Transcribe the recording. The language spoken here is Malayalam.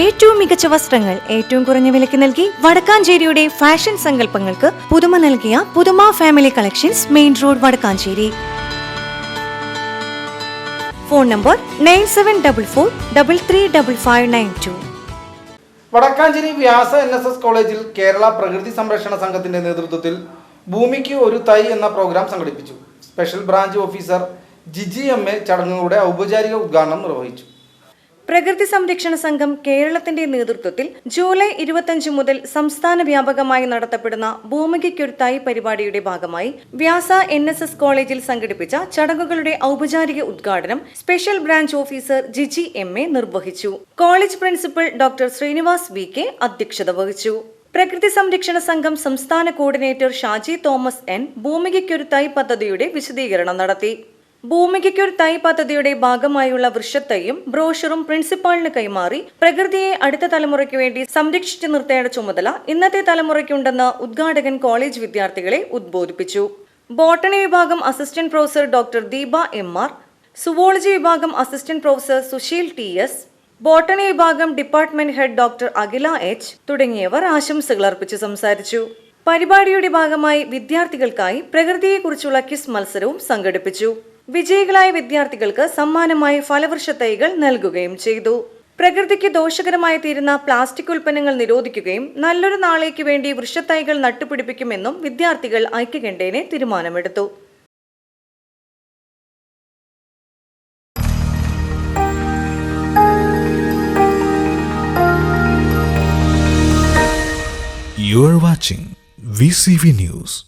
ഏറ്റവും മികച്ച വസ്ത്രങ്ങൾ ഏറ്റവും കുറഞ്ഞ വിലയ്ക്ക് നൽകി വടക്കാഞ്ചേരിയുടെ ഫാഷൻ സങ്കല്പങ്ങൾക്ക് പുതുമ നൽകിയ പുതുമ family collections main road Vadakkanchery. Phone number nine seven double four double three double five nine two Vadakkanchery Vyasa N S S കോളേജിൽ കേരള പ്രകൃതി സംരക്ഷണ സംഘത്തിന്റെ നേതൃത്വത്തിൽ ഭൂമിക്ക് ഒരു തൈ എന്ന പ്രോഗ്രാം സംഘടിപ്പിച്ചു. Special branch officer Giji M A ചടങ്ങുകളുടെ ഔപചാരിക ഉദ്ഘാടനം നിർവഹിച്ചു. പ്രകൃതി സംരക്ഷണ സംഘം കേരളത്തിന്റെ നേതൃത്വത്തിൽ ജൂലൈ ഇരുപത്തഞ്ച് മുതൽ സംസ്ഥാന വ്യാപകമായി നടത്തപ്പെടുന്ന ഭൂമികയ്ക്കൊരുത്തായി പരിപാടിയുടെ ഭാഗമായി വ്യാസ എൻ എസ് എസ് കോളേജിൽ സംഘടിപ്പിച്ച ചടങ്ങുകളുടെ ഔപചാരിക ഉദ്ഘാടനം special branch officer Giji M A നിർവഹിച്ചു. College principal doctor Srinivas V K അധ്യക്ഷത വഹിച്ചു. പ്രകൃതി സംരക്ഷണ സംഘം സംസ്ഥാന കോർഡിനേറ്റർ ഷാജി തോമസ് എൻ ഭൂമികയ്ക്കൊരുത്തായി പദ്ധതിയുടെ വിശദീകരണം നടത്തി. ഭൂമികയ്ക്കൊരു തൈ പദ്ധതിയുടെ ഭാഗമായുള്ള വൃക്ഷത്തൈയും ബ്രോഷറും പ്രിൻസിപ്പാളിന് കൈമാറി പ്രകൃതിയെ അടുത്ത തലമുറയ്ക്ക് വേണ്ടി സംരക്ഷിച്ചു നിർത്തേണ്ട ചുമതല ഇന്നത്തെ തലമുറയ്ക്കുണ്ടെന്ന് ഉദ്ഘാടകൻ കോളേജ് വിദ്യാർത്ഥികളെ ഉദ്ബോധിപ്പിച്ചു. ബോട്ടണി വിഭാഗം assistant professor doctor Deepa M R zoology വിഭാഗം assistant professor Susheel T S botany വിഭാഗം department head doctor Akhila H തുടങ്ങിയവർ ആശംസകൾ അർപ്പിച്ച് സംസാരിച്ചു. പരിപാടിയുടെ ഭാഗമായി വിദ്യാർത്ഥികൾക്കായി പ്രകൃതിയെക്കുറിച്ചുള്ള ക്വിസ് മത്സരവും സംഘടിപ്പിച്ചു. വിജയികളായ വിദ്യാർത്ഥികൾക്ക് സമ്മാനമായി ഫലവൃക്ഷ തൈകൾ നൽകുകയും ചെയ്തു പ്രകൃതിക്ക് ദോഷകരമായി തീരുന്ന പ്ലാസ്റ്റിക് ഉൽപ്പന്നങ്ങൾ നിരോധിക്കുകയും നല്ലൊരു നാളേക്ക് വേണ്ടി വൃക്ഷത്തൈകൾ നട്ടുപിടിപ്പിക്കുമെന്നും വിദ്യാർത്ഥികൾ ഐക്യകണ്ഠേനെ തീരുമാനമെടുത്തു You are watching VCV News.